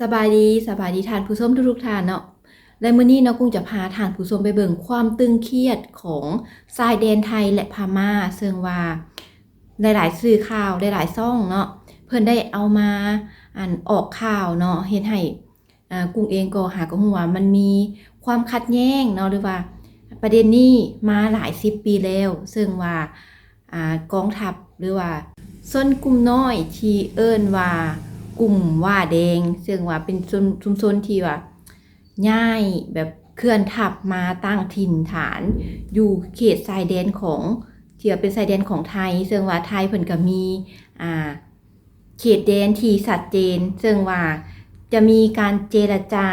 สบายดีสบายดีทานผู้ชมทุกๆท่านเนาะและมื้อนี้เนาะกุ้งจะพาทานผู้ชมไปเบิ่งความตึงเครียดของชายแดนไทยและพม่าซึ่งว่าหลายๆสื่อข่าวหลายๆซ่องเนาะเพิ่นได้เอามาอ่านออกข่าวเนาะเฮ็ดให้กุ้งเองก็หาก็ฮู้ว่ามันมีความขัดแย้งเนาะหรือว่าประเด็นนี้มาหลายสิบปีแล้ว ซึ่งว่าอ่ากองทัพหรือว่าส้นกลุ่มน้อยที่เอิ้นว่า กลุ่มว่าแดง ซึ่งว่าเป็นชุมชุมชนที่ว่าง่ายแบบเคลื่อนทับมาตั้งถิ่นฐาน อยู่เขตชายแดนของที่ว่าเป็นชายแดนของไทย ซึ่งว่าไทยเพิ่นก็มีอ่าเขตแดนที่ชัดเจน ซึ่งว่าจะมีการเจรจา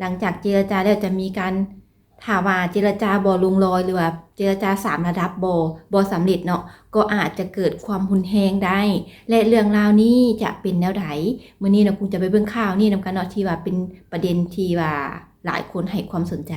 หลังจากเจรจาแล้วจะมีการ ถามว่าเจรจาบ่ลงรอยหรือว่าเจรจาสามระดับบ่บ่สำเร็จเนาะก็อาจจะเกิดความหุนแหงได้ และเรื่องราวนี้จะเป็นแนวไหนเมื่อนี้นะคุณจะไปเบิ่งข่าวนี่นำกันเนาะที่ว่าเป็นประเด็นที่ว่าหลายคนให้ความสนใจ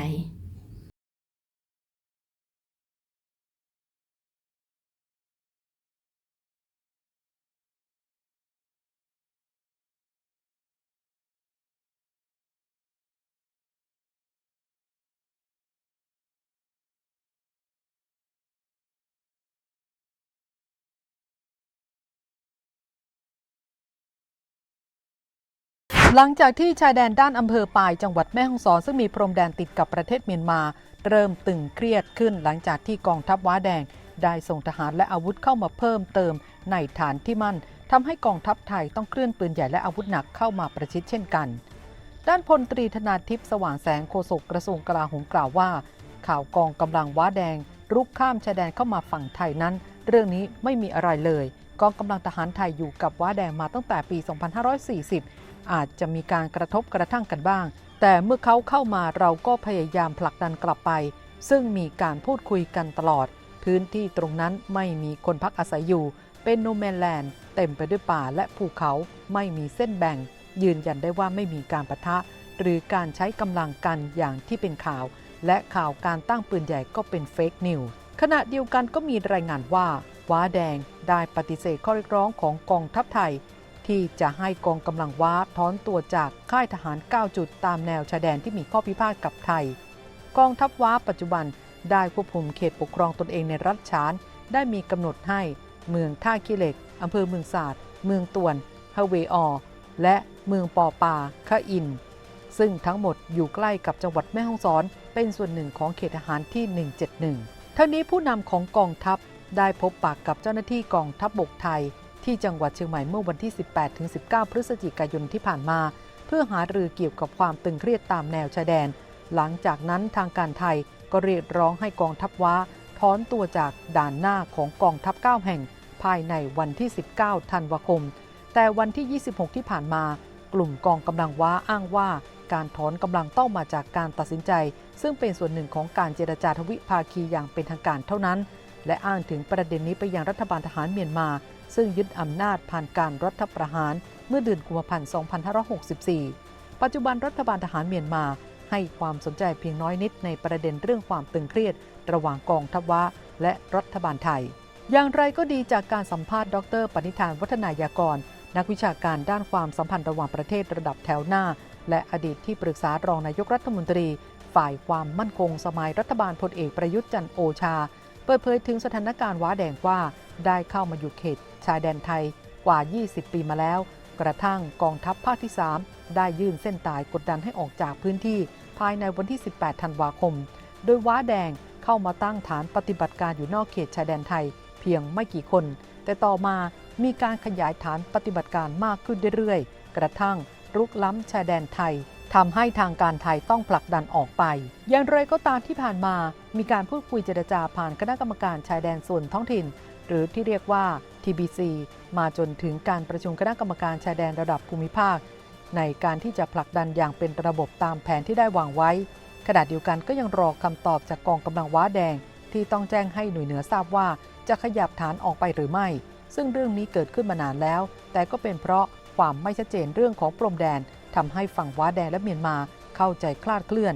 หลังจากที่ชายแดนด้านอำเภอปายจังหวัดแม่ฮ่องสอน ซึ่งมีพรมแดนติดกับประเทศเมียนมา เริ่มตึงเครียดขึ้นหลังจากที่กองทัพว้าแดง ได้ส่งทหารและอาวุธเข้ามาเพิ่มเติมในฐานที่มั่นทำให้กองทัพไทยต้องเคลื่อนปืนใหญ่และอาวุธหนักเข้ามาประชิดเช่นกัน ด้านพลตรีธนาทิพย์สว่างแสงโฆษกกระทรวงกลาโหมกล่าวว่า ข่าวกองกำลังว้าแดงรุกข้ามชายแดนเข้ามาฝั่งไทยนั้น เรื่องนี้ไม่มีอะไรเลยกองกำลังทหารไทยอยู่กับว้าแดงมาตั้งแต่ปี 2540 อาจจะมีการกระทบกระทั่งกันบ้าง แต่เมื่อเขาเข้ามาเราก็พยายามผลักดันกลับไป ซึ่งมีการพูดคุยกันตลอด พื้นที่ตรงนั้นไม่มีคนพักอาศัยอยู่ เป็นโนแมนแลนด์เต็มไปด้วยป่าและภูเขาไม่มีเส้นแบ่ง ยืนยันได้ว่าไม่มีการปะทะ หรือการใช้กำลังกันอย่างที่เป็นข่าว และข่าวการตั้งปืนใหญ่ก็เป็นเฟกนิวขณะเดียวกันก็มีรายงานว่าว้าแดงได้ปฏิเสธข้อเรียกร้องของกองทัพไทย ที่จะให้กองกำลังว้าถอนตัวจากค่ายทหาร 9 จุดตามแนวชายแดนที่มีข้อพิพาทกับไทย กองทัพว้าปัจจุบันได้ควบคุมเขตปกครองตนเองในรัฐฉาน ได้มีกำหนดให้เมืองท่าขี้เหล็กอำเภอเมืองศาสตร์เมืองตวนฮเวออและเมืองปอปาคะอิน ซึ่งทั้งหมดอยู่ใกล้กับจังหวัดแม่ฮ่องสอน เป็นส่วนหนึ่งของเขตทหารที่ 171 ทั้งนี้ผู้นำของกองทัพได้พบปากกับเจ้าหน้าที่กองทัพบบกไทย ที่จังหวัดเชียงใหม่เมื่อวันที่ 18-19 พฤศจิกายนที่ผ่านมา เพื่อหารือเกี่ยวกับความตึงเครียดตามแนวชายแดน หลังจากนั้นทางการไทยก็เรียกร้องให้กองทัพว้าถอนตัวจากด่านหน้าของกองทัพ 9 แห่ง ภายในวันที่ 19 ธันวาคม แต่วันที่ 26 ที่ผ่านมา กลุ่มกองกำลังว้าอ้างว่า การถอนกำลังต้องมาจากการตัดสินใจ ซึ่งเป็นส่วนหนึ่งของการเจรจาทวิภาคีอย่างเป็นทางการเท่านั้น และอ้างถึงประเด็นนี้ไปยังรัฐบาลทหารเมียนมา ซึ่งยึดอำนาจผ่านการรัฐประหารเมื่อเดือนกุมภาพันธ์ 2564 ปัจจุบันรัฐบาลทหารเมียนมา ให้ความสนใจเพียงน้อยนิดในประเด็นเรื่องความตึงเครียด ระหว่างกองทัพว้าและรัฐบาลไทย อย่างไรก็ดีจากการสัมภาษณ์ดรปณิธานวัฒนายากร นักวิชาการด้านความสัมพันธ์ระหว่างประเทศระดับแถวหน้า และอดีตที่ปรึกษารองนายกรัฐมนตรี ฝ่ายความมั่นคงสมัยรัฐบาลพลเอกประยุทธ์จันโอชา ปิดเผยถึงสถานการณ์ว้าแดงว่าได้เข้ามาอยู่เขตชายแดนไทยกว่า 20 ปีมาแล้ว กระทั่งกองทัพภาคที่ 3 ได้ยื่นเส้นตายกดดันให้ออกจากพื้นที่ภายในวันที่ 18 ธันวาคม โดยว้าแดงเข้ามาตั้งฐานปฏิบัติการอยู่นอกเขตชายแดนไทย เพียงไม่กี่คน แต่ต่อมามีการขยายฐานปฏิบัติการมากขึ้นเรื่อยๆ กระทั่งรุกล้ำชายแดนไทย ทำให้ทางการไทยต้องผลักดันออกไป อย่างไรก็ตามที่ผ่านมามีการพูดคุยเจรจาผ่านคณะกรรมการชายแดนส่วนท้องถิ่น หรือที่เรียกว่า TBC มาจนถึงการประชุมคณะกรรมการชายแดนระดับภูมิภาค ในการที่จะผลักดันอย่างเป็นระบบตามแผนที่ได้วางไว้ ขณะเดียวกันก็ยังรอคำตอบจากกองกำลังว้าแดง ที่ต้องแจ้งให้หน่วยเหนือทราบว่า จะขยับฐานออกไปหรือไม่ ซึ่งเรื่องนี้เกิดขึ้นมานานแล้ว แต่ก็เป็นเพราะความไม่ชัดเจนเรื่องของพรมแดน ทำให้ฝั่งว้าแดงและเมียนมาเข้าใจคลาดเคลื่อน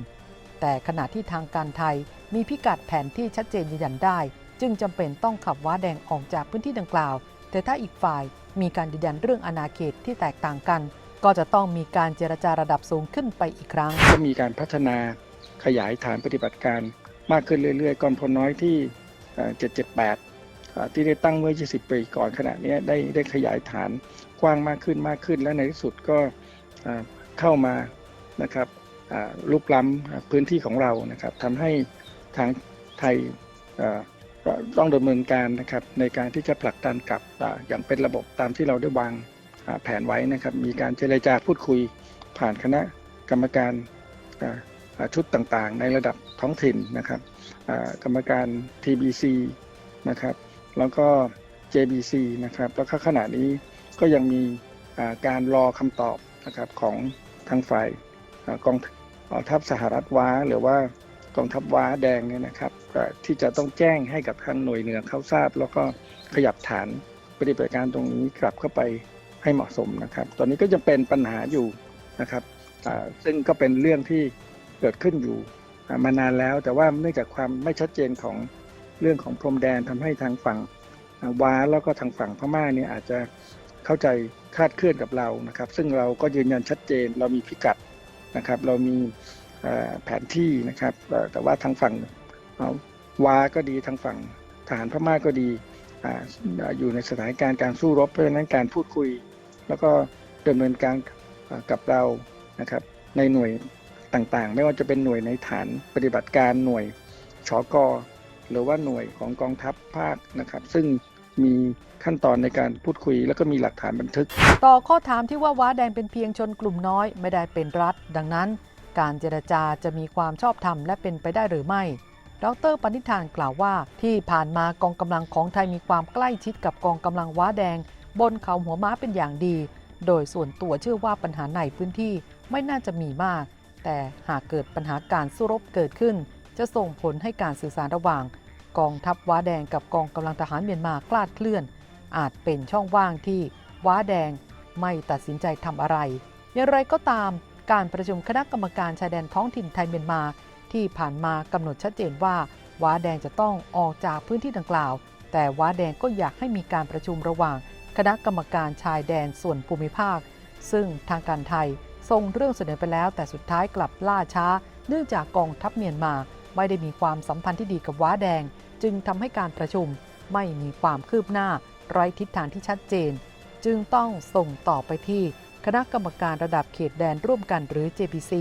แต่ขณะที่ทางการไทยมีพิกัดแผนที่ชัดเจนยืนยันได้ จึงจำเป็นต้องขับว้าแดงออกจากพื้นที่ดังกล่าว แต่ถ้าอีกฝ่ายมีการยืนยันเรื่องอาณาเขตที่แตกต่างกัน ก็จะต้องมีการเจรจาระดับสูงขึ้นไปอีกครั้ง ก็มีการพัฒนาขยายฐานปฏิบัติการมากขึ้นเรื่อยๆ ก่องพลน้อยที่เอ่อ778 ที่ได้ตั้งเมื่อ 20 ปีก่อนขณะนี้ได้ได้ขยายฐานกว้างมากขึ้นมากขึ้นและในที่สุดก็ เข้ามานะครับลุกล้ำพื้นที่ของเรานะครับทำให้ทางไทยต้องดำเนินการนะครับในการที่จะผลักดันกลับออย่างเป็นระบบตามที่เราได้วางแผนไว้นะครับ มีการเจรจาพูดคุยผ่านคณะกรรมการชุดต่างๆ ในระดับท้องถิ่นนะครับกรรมการ TBC นะครับแล้วก็ JBC นะครับแล้วก็ขณะนี้ก็ยังมีการรอคำตอบ นะครับของทางฝ่ายกองทัพสหรัฐว้าหรือว่ากองทัพว้าแดงเนี่ยนะครับที่จะต้องแจ้งให้กับทางหน่วยเหนือเขาทราบ แล้วก็ขยับฐานปฏิบัติการตรงนี้กลับเข้าไปให้เหมาะสมนะครับ ตอนนี้ก็จะเป็นปัญหาอยู่นะครับซึ่งก็เป็นเรื่องที่เกิดขึ้นอยู่มานานแล้ว แต่ว่าเนื่องจากความไม่ชัดเจนของเรื่องของพรมแดนทำให้ทางฝั่งอ่าวาแล้วก็ทางฝั่งพม่าเนี่ยอาจจะเข้าใจ คลาดเคลื่อนกับเรานะครับ ซึ่งเราก็ยืนยันชัดเจน เรามีพิกัดนะครับ เรามีแผนที่นะครับ แต่ว่าทางฝั่งวาก็ดีทางฝั่งทหารพม่าก็ดีออยู่ในสถานการณ์การสู้รบเพราะฉะนั้นการพูดคุย แล้วก็ดำเนินการกับเรานะครับ ในหน่วยต่างๆ ไม่ว่าจะเป็นหน่วยในฐานปฏิบัติการหน่วยชอกอหรือว่าหน่วยของกองทัพภาคนะครับ ซึ่ง มีขั้นตอนในการพูดคุย แล้วก็มีหลักฐานบันทึก ต่อข้อถามที่ว่าว้าแดงเป็นเพียงชนกลุ่มน้อยไม่ได้เป็นรัฐ ดังนั้น การเจรจาจะมีความชอบธรรมและเป็นไปได้หรือไม่ ดรปณิธานกล่าวว่า ที่ผ่านมากองกำลังของไทยมีความใกล้ชิดกับกองกำลังว้าแดง บนเขาหัวม้าเป็นอย่างดี โดยส่วนตัวเชื่อว่าปัญหาในพื้นที่ไม่น่าจะมีมาก แต่หากเกิดปัญหาการสู้รบเกิดขึ้น จะส่งผลให้การสื่อสารระหว่าง กองทัพว้าแดงกับกองกำลังทหารเมียนมาคลาดเคลื่อน อาจเป็นช่องว่างที่ว้าแดงไม่ตัดสินใจทำอะไร อย่างไรก็ตามการประชุมคณะกรรมการชายแดนท้องถิ่นไทยเมียนมา ที่ผ่านมากำหนดชัดเจนว่าว้าแดงจะต้องออกจากพื้นที่ดังกล่าว แต่ว้าแดงก็อยากให้มีการประชุมระหว่าง คณะกรรมการชายแดนส่วนภูมิภาค ซึ่งทางการไทยส่งเรื่องเสนอไปแล้ว แต่สุดท้ายกลับล่าช้า เนื่องจากกองทัพเมียนมา ไม่ได้มีความสัมพันธ์ที่ดีกับว้าแดง จึงทำให้การประชุมไม่มีความคืบหน้า ไร้ทิศทางที่ชัดเจน จึงต้องส่งต่อไปที่คณะกรรมการระดับเขตแดนร่วมกันหรือ JPC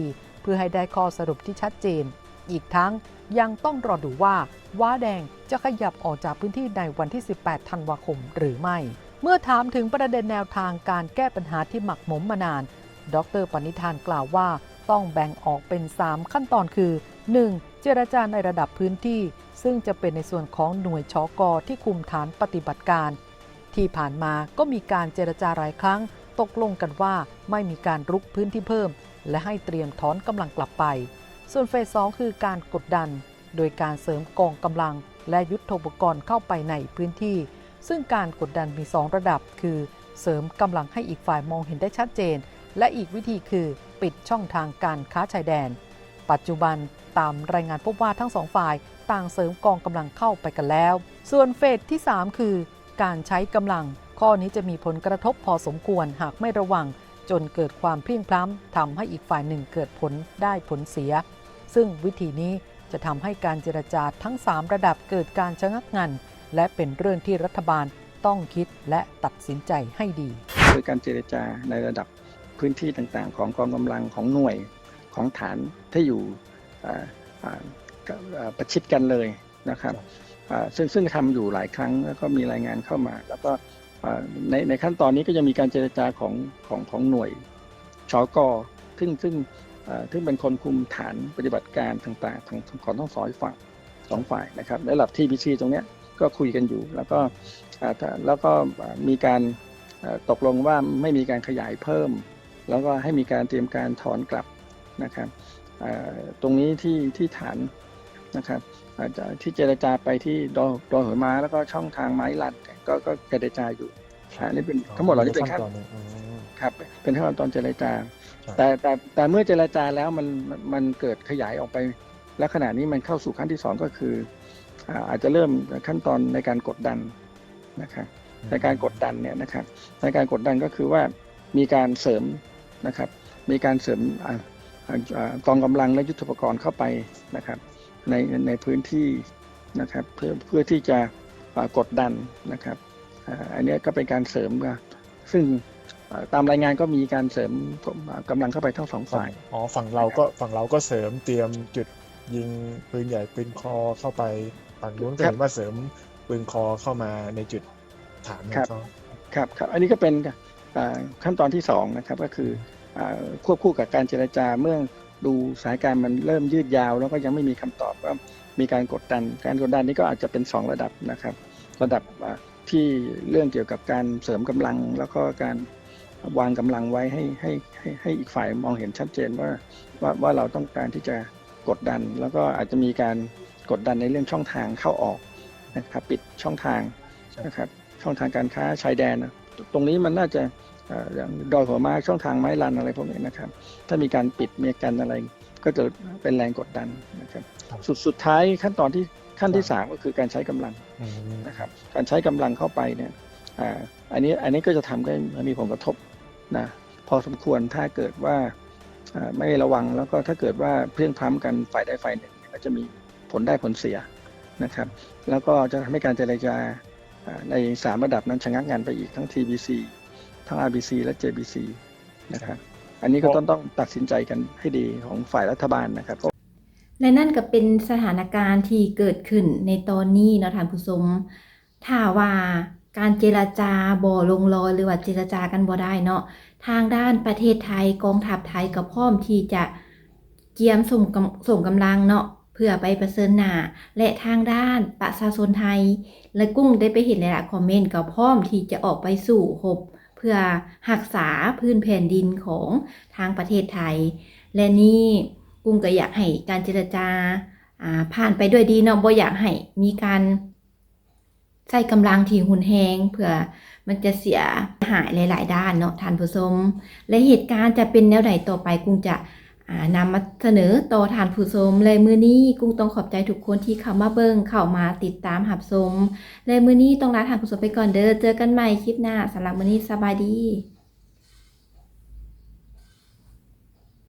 เพื่อให้ได้ข้อสรุปที่ชัดเจน อีกทั้งยังต้องรอดูว่าว้าแดงจะขยับออกจากพื้นที่ในวันที่ 18 ธันวาคมหรือไม่ เมื่อถามถึงประเด็นแนวทางการแก้ปัญหาที่หมักหมมมานาน ดรปณิธานกล่าวว่าต้องแบ่งออกเป็น 3 ขั้นตอนคือ 1. เจรจาในระดับพื้นที่ ซึ่งจะเป็นในส่วนของหน่วยชอกอที่คุมฐานปฏิบัติการ ที่ผ่านมาก็มีการเจรจาหลายครั้ง ตกลงกันว่าไม่มีการรุกพื้นที่เพิ่ม และให้เตรียมถอนกำลังกลับไป ส่วนเฟส2คือการกดดัน โดยการเสริมกองกำลัง และยุทธปกรณ์เข้าไปในพื้นที่ ซึ่งการกดดันมี 2 ระดับ คือ เสริมกำลังให้อีกฝ่ายมองเห็นได้ชัดเจน และอีกวิธีคือ ปิดช่องทางการค้าชายแดน ปัจจุบันตามรายงานพบว่าทั้งสองฝ่ายต่างเสริมกองกำลังเข้าไปกันแล้ว ส่วนเฟสที่ 3 คือ การใช้กำลัง ข้อนี้จะมีผลกระทบพอสมควรหากไม่ระวัง จนเกิดความเพลียงพล้ำทำให้อีกฝ่ายหนึ่งเกิดผลได้ผลเสีย ซึ่งวิธีนี้จะทำให้การเจรจาทั้ง 3 ระดับเกิดการชะงักงัน และเป็นเรื่องที่รัฐบาลต้องคิดและตัดสินใจให้ดี โดยการเจรจาในระดับพื้นที่ต่างๆ ของกองกำลังของหน่วย ของฐานที่อยู่อ่าอ่ากับอ่าประชิดกันเลยนะครับอ่าซึ่งซึ่งทำอยู่หลายครั้งแล้วก็มีรายงานเข้ามา แล้วก็อ่าในในขั้นตอนนี้ก็จะมีการเจรจาของของของหน่วยชอกอซึ่งซึ่งอ่าซึ่งเป็นคนคุมฐานปฏิบัติการต่างๆของของทั้งสองฝั่งสองฝ่ายนะครับในระดับที่พีซีตรงเนี้ยก็คุยกันอยู่ แล้วก็อ่าถ้าแล้วก็อ่ามีการเอ่อตกลงว่าไม่มีการขยายเพิ่ม แล้วก็ให้มีการเตรียมการถอนกลับ นะครับเอ่อตรงนี้ที่ที่ฐานนะครับอาจจะที่เจรจาไปที่ดอดอยหัวม้าแล้วก็ช่องทางไม้ลัดก็ก็เจรจาอยู่อันนี้เป็นทั้งหมดเหล่านี้เป็นขั้นตอนหนึ่งอืมครับเป็นขั้นตอนเจรจาครับแต่แต่แต่เมื่อเจรจาแล้วมันมันมันเกิดขยายออกไป และขณะนี้มันเข้าสู่ขั้นที่สองก็คืออ่าอาจจะเริ่มขั้นตอนในการกดดันนะครับในการกดดันเนี่ยนะครับในการกดดันก็คือว่ามีการเสริมนะครับ มีการเสริมอ่าอ่าอ่า กองกำลังและยุทโธปกรณ์เข้าไปนะครับในในพื้นที่นะครับเพื่อเพื่อที่จะอ่ากดดันนะครับอ่าอันเนี้ยก็เป็นการเสริมนะซึ่งอ่าตามรายงานก็มีการเสริมอ่ากำลังเข้าไปทั้งสองฝ่ายอ๋อฝั่งเราก็ฝั่งเราก็เสริมเตรียมจุดยิงปืนใหญ่ปืนคอเข้าไปฝั่งนู้นก็ครับเห็นว่าเสริมปืนคอเข้ามาในจุดฐานของครับเขาครับครับอันนี้ก็เป็นอ่าขั้นตอนที่สองนะครับก็คืออา ควบคู่กับการเจรจาเมื่อดูสถานการณ์มันเริ่มยืดยาว แล้วก็ยังไม่มีคำตอบว่ามีการกดดัน การกดดันนี้ก็อาจจะเป็น 2 ระดับนะครับ ระดับที่เรื่องเกี่ยวกับการเสริมกำลัง แล้วก็การวางกำลังไว้ให้ให้ให้ให้อีกฝ่ายมองเห็นชัดเจนว่าว่าว่าเราต้องการที่จะกดดัน แล้วก็อาจจะมีการกดดันในเรื่องช่องทางเข้าออกนะครับปิดช่องทางนะครับช่องทางการค้าชายแดนนะตรงนี้มันน่าจะ อ่ออย่างดอยหัวไม้ช่องทางไม้ลันอะไรพวกนี้นะครับ ถ้ามีการปิดมีการอะไรก็จะเป็นแรงกดดันนะครับครับสุดสุดท้ายขั้นตอนที่ขั้นที่สามก็คือการใช้กำลังอืมนะครับการใช้กำลังเข้าไปเนี่ยอ่าอันนี้อันนี้ก็จะทำให้มีผลกระทบนะพอสมควรถ้าเกิดว่าอ่าไม่ระวังแล้วก็ถ้าเกิดว่าเพลียงพล้ำกันฝ่ายใดฝ่ายหนึ่งก็จะมีผลได้ผลเสียนะครับ แล้วก็จะทำให้การเจรจาอ่าใน 3 ระดับนั้นชะงักงานไปอีกทั้ง TBC ทั้ง RBC และ JBC นะครับอันนี้ก็ต้องต้องตัดสินใจกันให้ดีของฝ่ายรัฐบาลนะครับและนั่นก็เป็นสถานการณ์ที่เกิดขึ้นในตอนนี้เนาะท่านผู้ชมถ้าว่าการเจรจาบ่ลงรอยหรือว่าเจรจากันบ่ได้เนาะทางด้านประเทศไทยกองทัพไทยก็พร้อมที่จะเกียมส่งกำส่งกำลังเนาะเพื่อไปประเสริญหน้าและทางด้านประชาชนไทย และกุ้งได้ไปเห็นหลายๆคอมเมนต์ก็พร้อมที่จะออกไปสู่หบเพื่อหักษาพื้นแผ่นดินของทางประเทศไทย และนี่กุ้งก็อยากให้การเจรจาผ่านไปด้วยดีเนาะบ่อยากให้มีการใส่กำลังที่หุนแหงเพื่อมันจะเสียหายหลาย ๆ ด้านเนาะท่านผู้ชม และเหตุการณ์จะเป็นแนวใดต่อไปกุ้งจะ นำมาเสนอต่อท่านผู้ชมเลยมือนี้กุ้งต้องขอบใจทุกคนที่เข้ามาเบิ่งเข้ามาติดตามหับชมเลยมือนี้ต้องลาท่านผู้ชมไปก่อนเด้อเจอกันใหม่คลิปหน้าสำหรับมือนี้สบายดี